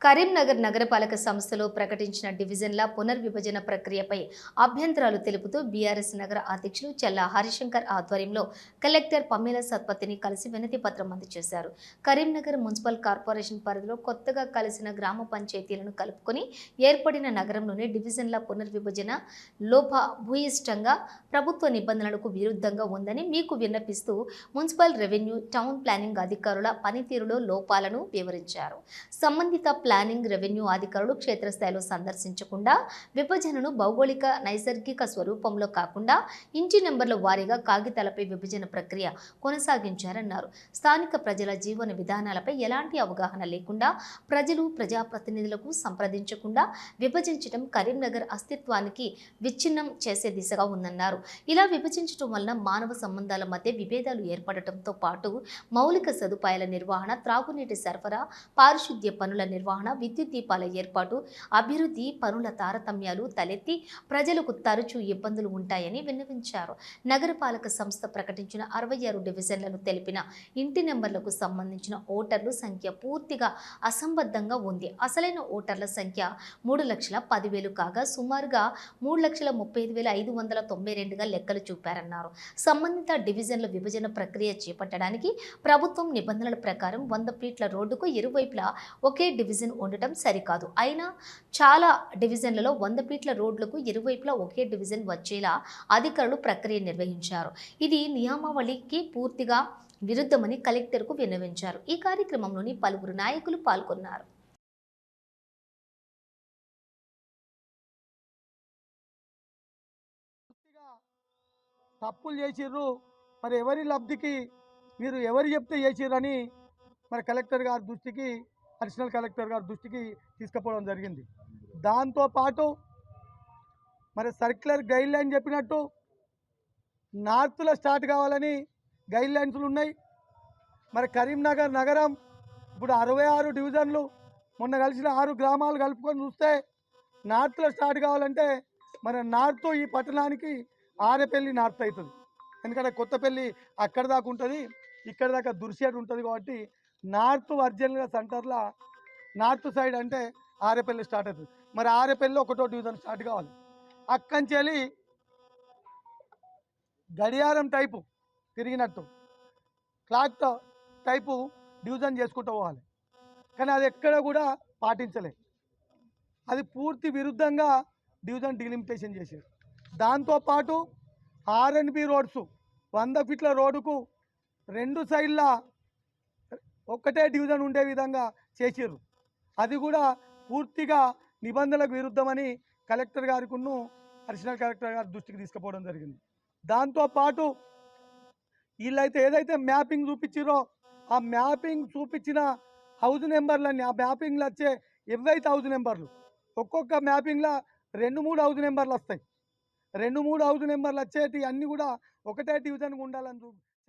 కరీంనగర్ నగరపాలక సంస్థలో ప్రకటించిన డివిజన్ల పునర్విభజన ప్రక్రియపై అభ్యంతరాలు తెలుపుతూ బీఆర్ఎస్ నగర అధ్యక్షులు చెల్లా హరిశంకర్ ఆధ్వర్యంలో కలెక్టర్ పమ్మేల సత్పతిని కలిసి వినతి పత్రం అందజేశారు. కరీంనగర్ మున్సిపల్ కార్పొరేషన్ పరిధిలో కొత్తగా కలిసిన గ్రామ పంచాయతీలను కలుపుకొని ఏర్పడిన నగరంలోని డివిజన్ల పునర్విభజన లోప భూయిష్టంగా ప్రభుత్వ నిబంధనలకు విరుద్ధంగా ఉందని మీకు విన్నపిస్తూ మున్సిపల్ రెవెన్యూ టౌన్ ప్లానింగ్ అధికారుల పనితీరులో లోపాలను వివరించారు. సంబంధిత ప్లానింగ్ రెవెన్యూ అధికారులు క్షేత్రస్థాయిలో సందర్శించకుండా విభజనను భౌగోళిక నైసర్గిక స్వరూపంలో కాకుండా ఇంటి నెంబర్ల వారీగా కాగితాలపై విభజన ప్రక్రియ కొనసాగించారన్నారు. స్థానిక ప్రజల జీవన విధానాలపై ఎలాంటి అవగాహన లేకుండా ప్రజలు ప్రజాప్రతినిధులకు సంప్రదించకుండా విభజించడం కరీంనగర్ అస్తిత్వానికి విచ్ఛిన్నం చేసే దిశగా ఉందన్నారు. ఇలా విభజించడం వలన మానవ సంబంధాల మధ్య విభేదాలు ఏర్పడటంతో పాటు మౌలిక సదుపాయాల నిర్వహణ త్రాగునీటి సరఫరా పారిశుద్ధ్య పనుల నిర్వహణ విద్యుత్ దీపాల ఏర్పాటు అభివృద్ధి పనుల తారతమ్యాలు తలెత్తి ప్రజలకు తరచూ ఇబ్బందులు ఉంటాయని విన్నవించారు. నగరపాలక సంస్థ ప్రకటించిన అరవై ఆరు డివిజన్లను తెలిపిన ఇంటి నెంబర్లకు సంబంధించిన ఓటర్లు సంఖ్య పూర్తిగా అసంబద్ధంగా ఉంది. అసలైన ఓటర్ల సంఖ్య మూడు లక్షల పదివేలు కాగా సుమారుగా మూడు లక్షల ముప్పై ఐదు వేల ఐదు వందల తొంభై రెండుగా లెక్కలు చూపారన్నారు. సంబంధిత డివిజన్ల విభజన ప్రక్రియ చేపట్టడానికి ప్రభుత్వం నిబంధనల ప్రకారం వంద ఫీట్ల రోడ్డుకు ఇరువైపులా ఒకే డివిజన్ ఉండటం సరికాదు. అయినా చాలా డివిజన్లలో వంద ఫీట్ల రోడ్లకు ఇరువైపులా ఒకే డివిజన్ వచ్చేలా అధికారులు ప్రక్రియ నిర్వహించారు. ఇది నియమావళికి పూర్తిగా విరుద్ధమని కలెక్టర్కు విన్నవించారు. ఈ కార్యక్రమంలోని పలువురు నాయకులు పాల్గొన్నారు. తప్పులు చేసిర్రు. మరి ఎవరి లబ్ధికి మీరు ఎవరు చెప్తే చేసిర్రని మరి కలెక్టర్ గారి దృష్టికి అడిషనల్ కలెక్టర్ గారి దృష్టికి తీసుకుపోవడం జరిగింది. దాంతో పాటు మరి సర్క్యులర్ గైడ్ లైన్ చెప్పినట్టు నార్త్లో స్టార్ట్ కావాలని గైడ్ లైన్స్లు ఉన్నాయి. మరి కరీంనగర్ నగరం ఇప్పుడు అరవై ఆరు డివిజన్లు మొన్న కలిసిన ఆరు గ్రామాలు కలుపుకొని చూస్తే నార్త్లో స్టార్ట్ కావాలంటే మన నార్త్ ఈ పట్టణానికి ఆరేపల్లి నార్త్ అవుతుంది. ఎందుకంటే కొత్తపల్లి అక్కడ దాకా ఉంటుంది ఇక్కడ దాకా దుర్సేట్ ఉంటుంది కాబట్టి నార్త్ వర్జన్గా సెంటర్లో నార్త్ సైడ్ అంటే ఆరేపల్లి స్టార్ట్ అవుతుంది. మరి ఆరేపల్లి ఒకటో డివిజన్ స్టార్ట్ కావాలి. అక్కంచెలి వెళ్ళి గడియారం టైపు తిరిగినట్టు క్లాక్ టైపు డివిజన్ చేసుకుంటూ పోవాలి. కానీ అది ఎక్కడ కూడా పాటించలే. అది పూర్తి విరుద్ధంగా డివిజన్ డిలిమిటేషన్ చేశారు. దాంతోపాటు ఆర్ఎన్బి రోడ్స్ వంద ఫీట్ల రోడ్డుకు రెండు సైడ్ల ఒక్కటే డివిజన్ ఉండే విధంగా చేసారు అది కూడా పూర్తిగా నిబంధనలకు విరుద్ధమని కలెక్టర్ గారికును అడిషనల్ కలెక్టర్ గారి దృష్టికి తీసుకుపోవడం జరిగింది. దాంతోపాటు వీళ్ళైతే ఏదైతే మ్యాపింగ్ చూపించారో ఆ మ్యాపింగ్ చూపించిన హౌస్ నెంబర్లన్నీ ఆ మ్యాపింగ్లో వచ్చే ఎవైతే హౌస్ నెంబర్లు ఒక్కొక్క మ్యాపింగ్లో రెండు మూడు హౌస్ నెంబర్లు వస్తాయి. రెండు మూడు హౌస్ నెంబర్లు వచ్చేటి అన్నీ కూడా ఒకటే డివిజన్గా ఉండాలని చూ